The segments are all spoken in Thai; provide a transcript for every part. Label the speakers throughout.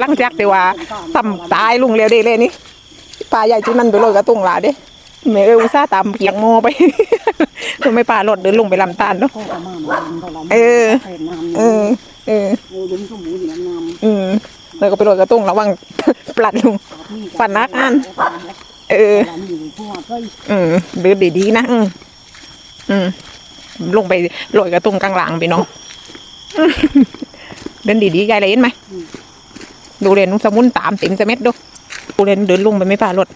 Speaker 1: หลังจากที่ว่าทำตายลุงเร็วเด้เลยนี่ปลาใหญ่จุดนั้นไปโรยกระตุ้งหลาเด้แม่เอออุตส่าห์ตามเกียงโมไปทำไมปลารถเดินลงไปลำตาลเนาะ
Speaker 2: พ่อก็มาหมาเท่าไหร่
Speaker 1: เออ
Speaker 2: เห็นน้ำ
Speaker 1: เออเออ
Speaker 2: เออลุงก็หมูเหลืองน้ำ
Speaker 1: อืมแล้วก็ไปโรยกระตุ้งระวังปลัดลุงฝันนักอันเออ
Speaker 2: หลานอยู่พ่อก็
Speaker 1: อืมเดินดีๆนะอืมอืมลงไปโรยกระตุ้งกลางหลังไปน้องเดินดีๆยายเลยเห็นไหม ดูเรียนสมุนตามติ่มสเม็ดดูดูเรียนเดินลุงไปไม่ป่ารถ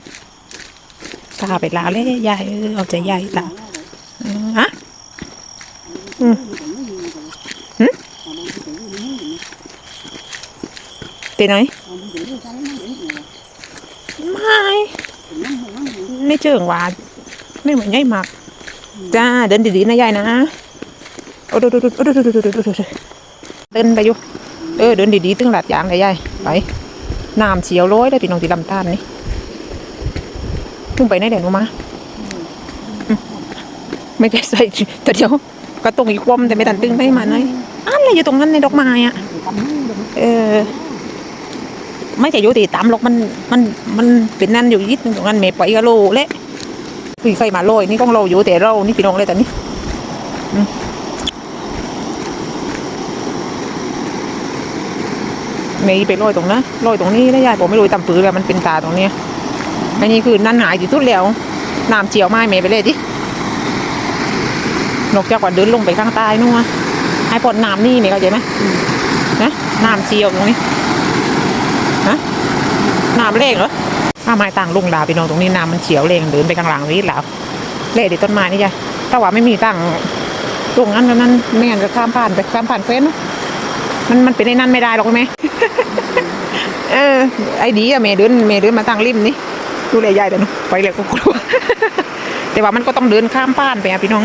Speaker 1: ตาไปลาเลยหญ่เอาใจยายตาฮะอืมตีไหนไม่ไม่เจิงหวานไม่เหมือนยายหมักจ้าเดินดีๆนะยายนะโอ้ดูดูดูดูดูดูดูเดินไปอยู่ เออเดินดีๆตึงหลัดยางเลยยายไปน้ำเฉียวโร้อยได้พี่น้องที่ลำตาลนี่ขึ้นไปไหนเดี๋ยวหนูมาไม่ใช่ใส่แต่เดี๋ยวก็ตรงอีกวมแต่ไม่ตันตึงไปมาไหนอะไรอยู่ตรงนั้นในดอกไม้อะเออไม่ใช่อยู่ที่ตามหรอกมันมันมันเป็นนั่นอยู่ยิดตรงนั้นเมไปก็โลเละคุยใครมาโรยนี่ของเราอยู่แต่เรานี่พี่น้องเลยแตอน นี้อืมเมย์ไปโรยตรงนะโรยตรงนี้แล้วยายบอกไม่โรยตำปื้อแล้วมันเป็นตาตรงเนี้ยอันนี้คือนั่นหายที่สุดแล้วน้ำเจียวไม้เมย์ไปเลยดินกจากว่าเดินลงไปข้างใต้นู่นอะไอ้ปอดน้ำนี่เมย์เข้าใจไหมนะน้ำเจียวตรงนี้นะน้ำเล่งเหรอถ้าไม้ต่างลุงลาไปนอนตรงนี้น้ำมันเฉียวเล่งเดินไปข้างหลังวิทย์แล้วเล่ดิต้นไม้นี่จ้ะถ้าว่าไม่มีตั้งตรงนั้นนั้นไม่งั้นจะข้ามผ่านไปข้ามผ่านเฟ้นเนะ มันมันเป็นไอ้นั่นไม่ได้หรอกแม่เออ ไอ้ดีอะเมย์เดินเมย์เดินมาตั้งริมนี่ดูแลยายแต่นอะไปเลยก็กลัวแต่ว่ามันก็ต้องเดินข้ามผ่านไปอะพี่น้อง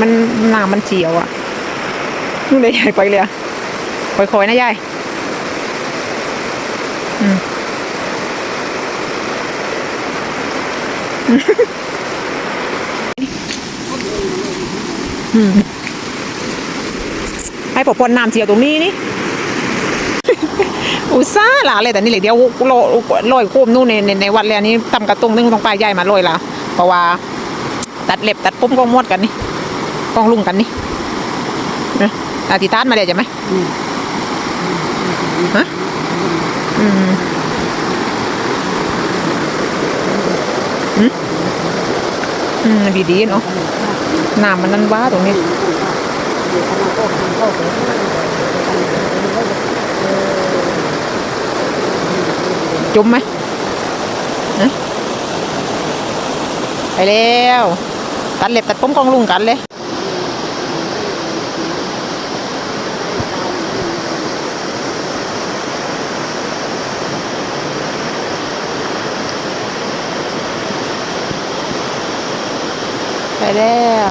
Speaker 1: มันน้ำมันเฉียวอะดูแลยายไปเลยอะคอยๆนะยายอืมอืม ให้ปอพนน้ำเสียวตรงนี้นี่อุตส่าห์ละเลยแต่นี่เลยเดียวโรลอยโคมนู่นในในในวัดเลยอันนี้ตำกระตรงนึงตรงปลายใหญ่มาลอยละเพราะว่า ตัดเล็บตัดผมก็มดกันนี่กองลุงกันนี่นะอาติตานมาเลยใช่ไหมฮะอืมอืมอืมดีดีๆเนาะน้ำมันนั่นว้าตรงนี้ จุ่มไหมไปแล้ว ตัดเล็บตัดผมกองลุงกันเลยไปแล้ว